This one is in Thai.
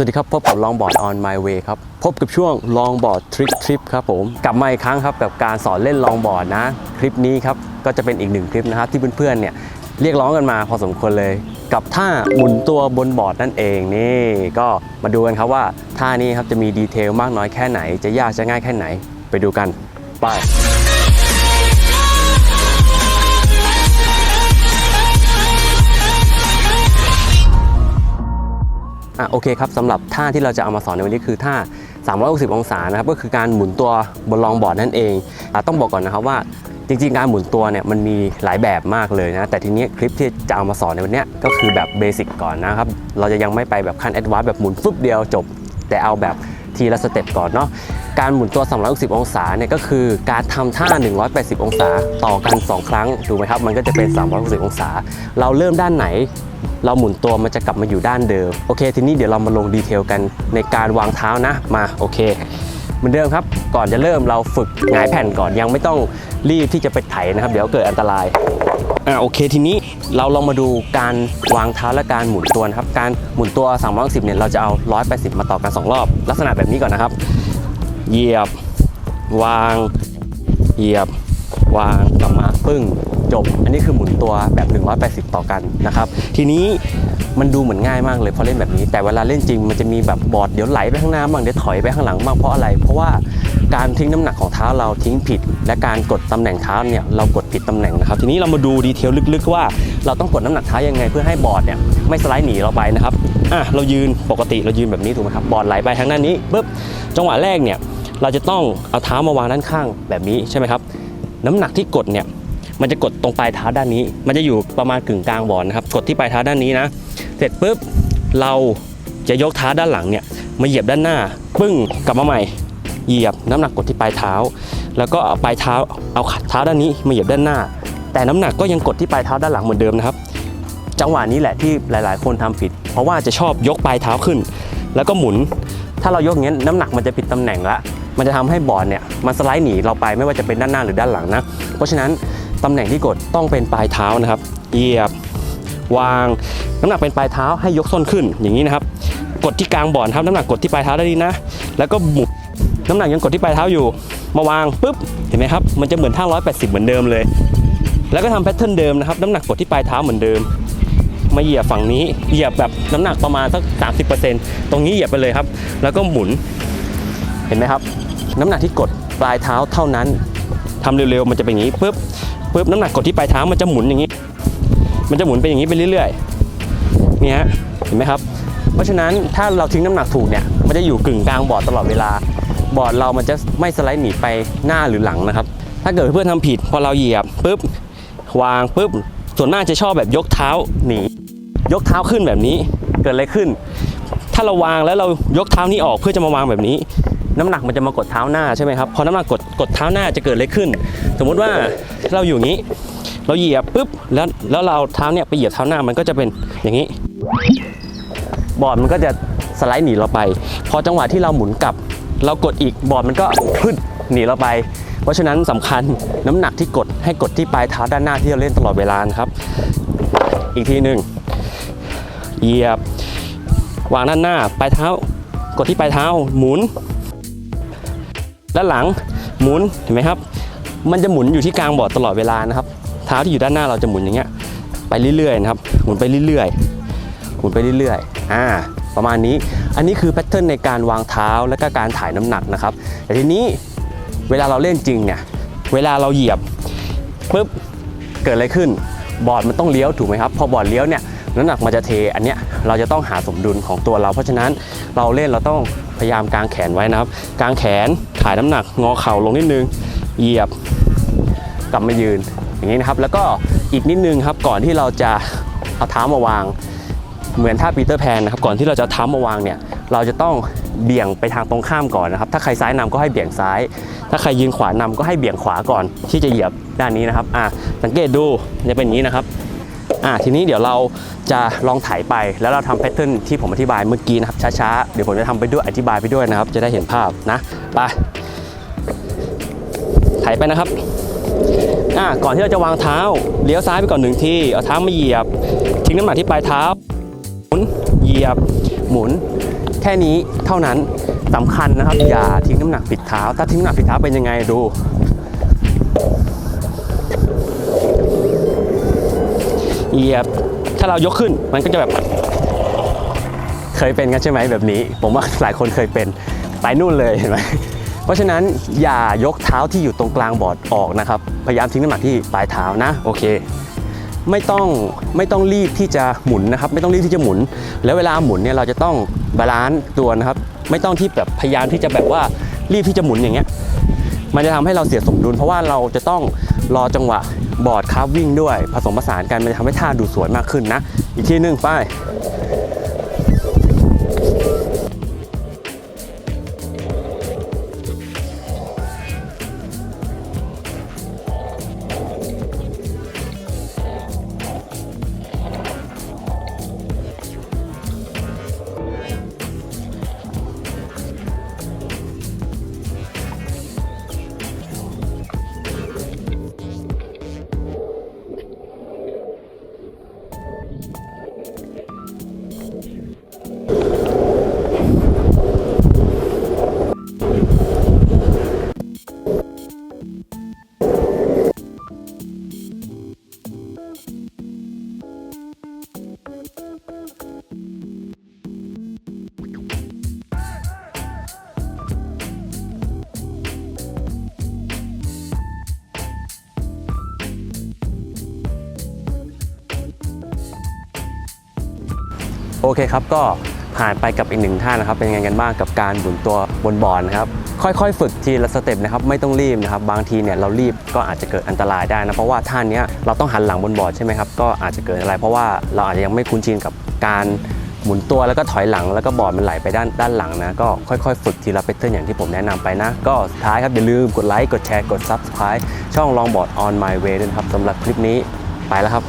สวัสดีครับ พบกับลองบอร์ด on my way ครับ พบกับช่วงลองบอร์ดทริคทริปครับผม กลับมาอีกครั้งครับกับการสอนเล่นลองบอร์ดนะ คลิปนี้ครับ ก็จะเป็นอีกหนึ่งคลิปนะครับที่เพื่อนๆเนี่ยเรียกร้องกันมาพอสมควรเลย กับท่าหมุนตัวบนบอร์ดนั่นเองนี่ก็มาดูกันครับว่าท่านี้ครับจะมีดีเทลมากน้อยแค่ไหน จะยากจะง่ายแค่ไหน ไปดูกันไป อะโอเคครับสำหรับท่าที่เราจะเอามาสอนในวันนี้คือท่า 360 องศานะครับก็คือการหมุนตัวบนลองบอร์ดนั่นเองอต้องบอกก่อนนะครับว่าจริงๆ การหมุนตัวเนี่ยมันมีหลายแบบมากเลยนะ แต่ทีนี้คลิปที่จะเอามาสอนในวันนี้ก็คือแบบเบสิกก่อนนะครับ เราจะยังไม่ไปแบบขั้นแอดวานซ์แบบหมุนฟึบเดียวจบ แต่เอาแบบทีละสเต็ปก่อนเนาะการหมุนตัว 360 องศาเนี่ยก็คือการทำท่า 180 องศา ต่อกัน 2 ครั้ง ถูกไหมครับ มันก็จะเป็น 360 องศา เราเริ่มด้านไหน เราหมุนตัวมันจะกลับมาอยู่ด้านเดิม โอเค ทีนี้เดี๋ยวเรามาลงดีเทลกันในการวางเท้านะ มาโอเค เหมือนเดิมครับ ก่อนจะเริ่มเราฝึกหงายแผ่นก่อนยังไม่ต้องรีบที่จะไปไถนะครับ เดี๋ยวเกิดอันตรายอ่าโอเคทีนี้เราลองมาดูการวางเท้าและการหมุนตัวนะครับ การหมุนตัว360เนี่ยเราจะเอา 180 มาต่อกัน 2 รอบ ลักษณะแบบนี้ก่อนนะครับ เหยียบ วาง เหยียบ วางกลับมาปึ้ง จบ อันนี้คือหมุนตัวแบบ 180 ต่อกันนะครับ ทีนี้มันดูเหมือนง่ายมากเลยพอเล่นแบบนี้ แต่เวลาเล่นจริงมันจะมีแบบบอร์ดเดี๋ยวไหลไปข้างหน้าบ้างเดี๋ยวถอยไปข้างหลังบ้างเพราะอะไร เพราะว่าการทิ้งน้ำหนักของเท้าเราทิ้งผิด และการกดตำแหน่งเท้าเนี่ยเรากดผิดตำแหน่งนะครับ ทีนี้เรามาดูดีเทลลึกๆว่าเราต้องกดน้ำหนักเท้ายังไง เพื่อให้บอร์ดเนี่ยไม่สไลด์หนีเราไปนะครับอะเรายืนปกติเรายืนแบบนี้ถูกไหมครับบอร์ดไหลไปทางด้านนี้ปุ๊บจังหวะแรกเนี่ยเราจะต้องเอาเท้ามาวางด้านข้างแบบนี้ใช่ไหมครับ น้ำหนักที่กดเนี่ย มันจะกดตรงปลายเท้าด้านนี้ มันจะอยู่ประมาณกึ่งกลางบอลนะครับ กดที่ปลายเท้าด้านนี้นะ เสร็จปุ๊บเราจะยกเท้าด้านหลังเนี่ยมาเหยียบด้านหน้า ปึ้งกลับมาใหม่ เหยียบน้ำหนักกดที่ปลายเท้า แล้วก็เอาปลายเท้าเอาเท้าด้านนี้มาเหยียบด้านหน้า แต่น้ำหนักก็ยังกดที่ปลายเท้าด้านหลังเหมือนเดิมนะครับ จังหวะนี้แหละที่หลาย ๆ คนทำผิด เพราะว่าจะชอบยกปลายเท้าขึ้น แล้วก็หมุน ถ้าเรายกอย่างนี้ยน้ำหนักมันจะผิดตำแหน่งละมันจะทำให้บอร์ดเนี่ยมันสไลด์หนีเราไปไม่ว่าจะเป็นด้านหน้าหรือด้านหลังนะ เพราะฉะนั้น ตำแหน่งที่กดต้องเป็นปลายเท้านะครับเหยียบ วาง น้ำหนักเป็นปลายเท้าให้ยกส้นขึ้นอย่างนี้นะครับ กดที่กลางบอร์ดครับน้ำหนักกดที่ปลายเท้าได้ดีนะ แล้วก็หมุนน้ำหนักยังกดที่ปลายเท้าอยู่ มาวางปุ๊บเห็นไหมครับมันจะเหมือนท่า180 เหมือนเดิมเลย แล้วก็ทำแพทเทิร์นเดิมนะครับน้ำหนักกดที่ปลายเท้าเหมือนเดิม มาเหยียบฝั่งนี้เหยียบแบบน้ำหนักประมาณสัก 30%ตรงนี้เหยียบไปเลยครับ แล้วก็หมุนเห็นไหมครับ น้ำหนักที่กดปลายเท้าเท่านั้นทำเร็วๆมันจะเป็นอย่างนี้ปุ๊บ ปุ๊บน้ำหนักกดที่ปลายเท้ามันจะหมุนอย่างนี้ มันจะหมุนไปอย่างนี้ไปเรื่อยๆนี่ฮะเห็นไหมครับ เพราะฉะนั้นถ้าเราทิ้งน้ำหนักถูกเนี่ยมันจะอยู่กึ่งกลางบอร์ดตลอดเวลา บอร์ดเรามันจะไม่สไลด์หนีไปหน้าหรือหลังนะครับ ถ้าเกิดเพื่อนทำผิดพอเราเหยียบปุ๊บวางปุ๊บส่วนมากจะชอบแบบยกเท้าหนียกเท้าขึ้นแบบนี้เกิดอะไรขึ้น ถ้าเราวางแล้วเรายกเท้านี้ออกเพื่อจะมาวางแบบนี้ น้ำหนักมันจะมากดเท้าหน้าใช่ไหมครับพอน้ำหนักกดกดเท้าหน้าจะเกิดอะไรขึ้น สมมุติว่า เราอยู่อย่างนี้ เราเหยียบปุ๊บแล้วแล้วเราเท้าเนี่ยไปเหยียบเท้าหน้ามันก็จะเป็นอย่างนี้ บอร์ดมันก็จะสไลด์หนีเราไป พอจังหวะที่เราหมุนกลับ เรากดอีกบอร์ดมันก็พึ่นหนีเราไป เพราะฉะนั้นสำคัญน้ำหนักที่กดให้กดที่ปลายเท้าด้านหน้าที่เราเล่นตลอดเวลานะครับ อีกทีหนึ่งเหยียบ วางด้านหน้าปลายเท้ากดที่ปลายเท้าหมุน ด้านหลังหมุนเห็นไหมครับ มันจะหมุนอยู่ที่กลางบอร์ดตลอดเวลานะครับเท้าที่อยู่ด้านหน้าเราจะหมุนอย่างเงี้ยไปเรื่อยๆนะครับหมุนไปเรื่อยๆหมุนไปเรื่อยๆอ่าประมาณนี้อันนี้คือแพทเทิร์นในการวางเท้าและก็การถ่ายน้ำหนักนะครับแต่ทีนี้เวลาเราเล่นจริงเนี่ยเวลาเราเหยียบปุ๊บเกิดอะไรขึ้น บอร์ดมันต้องเลี้ยวถูกไหมครับ พอบอร์ดเลี้ยวเนี่ยน้ำหนักมันจะเทอันเนี้ยเราจะต้องหาสมดุลของตัวเรา เพราะฉะนั้นเราเล่นเราต้องพยายามกางแขนไว้นะครับ กางแขนถ่ายน้ำหนักงอเข่าลงนิดนึง เหยียบกลับมายืนอย่างนี้นะครับ แล้วก็อีกนิดนึงครับก่อนที่เราจะเอาเท้ามาวาง เหมือนท่าปีเตอร์แพนนะครับก่อนที่เราจะเท้ามาวางเนี่ยเราจะต้องเบี่ยงไปทางตรงข้ามก่อนนะครับ ถ้าใครซ้ายนำก็ให้เบี่ยงซ้าย ถ้าใครยืนขวานำก็ให้เบี่ยงขวาก่อนที่จะเหยียบด้านนี้นะครับอะสังเกตดูจะเป็นอย่างนี้นะครับอะทีนี้เดี๋ยวเราจะลองถ่ายไปแล้วเราทำแพทเทิร์นที่ผมอธิบายเมื่อกี้นะครับช้าๆเดี๋ยวผมจะทำไปด้วยอธิบายไปด้วยนะครับ จะได้เห็นภาพนะไป ถ่ายไปนะครับอะก่อนที่เราจะวางเท้าเลี้ยวซ้ายไปก่อนหนึ่งทีเอาเท้ามาเหยียบ ทิ้งน้ำหนักที่ปลายเท้าหมุนเหยียบหมุน แค่นี้เท่านั้นสำคัญนะครับ อย่าทิ้งน้ำหนักผิดเท้า ถ้าทิ้งน้ำหนักผิดเท้าเป็นยังไงดูเหยียบถ้าเรายกขึ้นมันก็จะแบบเคยเป็นกันใช่ไหมแบบนี้ ผมว่าหลายคนเคยเป็นไปนู่นเลยเห็นไหม เพราะฉะนั้นอย่ายกเท้าที่อยู่ตรงกลางบอร์ดออกนะครับ พยายามทิ้งน้ำหนักที่ปลายเท้านะโอเค ไม่ต้องไม่ต้องรีบที่จะหมุนนะครับ ไม่ต้องรีบที่จะหมุน แล้วเวลาหมุนเนี่ยเราจะต้องบาลานซ์ตัวนะครับ ไม่ต้องที่แบบพยายามที่จะแบบว่ารีบที่จะหมุนอย่างเงี้ยมันจะทำให้เราเสียสมดุล เพราะว่าเราจะต้องรอจังหวะบอร์ดคาร์วิ่งด้วย ผสมผสานกันมันจะทำให้ท่าดูสวยมากขึ้นนะ อีกทีหนึ่งไป อเคครับก็ผ่านไปกับอีกหนึ่งท่านะครับ เป็นยังไงกันบ้างกับการหมุนตัวบนบอร์ดนะครับ ค่อยๆ ฝึกทีละสเต็ปนะครับ ไม่ต้องรีบนะครับ บางทีเนี่ยเรารีบก็อาจจะเกิดอันตรายได้นะ เพราะว่าท่านี้เราต้องหันหลังบนบอร์ดใช่ไหมครับ ก็อาจจะเกิดอะไร เพราะว่าเราอาจจะยังไม่คุ้นชินกับการหมุนตัวแล้วก็ถอยหลังแล้วก็บอร์ดมันไหลไปด้านด้านหลังนะ ก็ค่อยๆ ฝึกทีละแพทเทิร์นอย่างที่ผมแนะนำไปนะ ก็สุดท้ายครับอย่าลืมกดไลค์กดแชร์กด Subscribe ช่องลองบอร์ด on my way ด้วยนะครับสำหรับคลิปนี้ไปแล้วครับ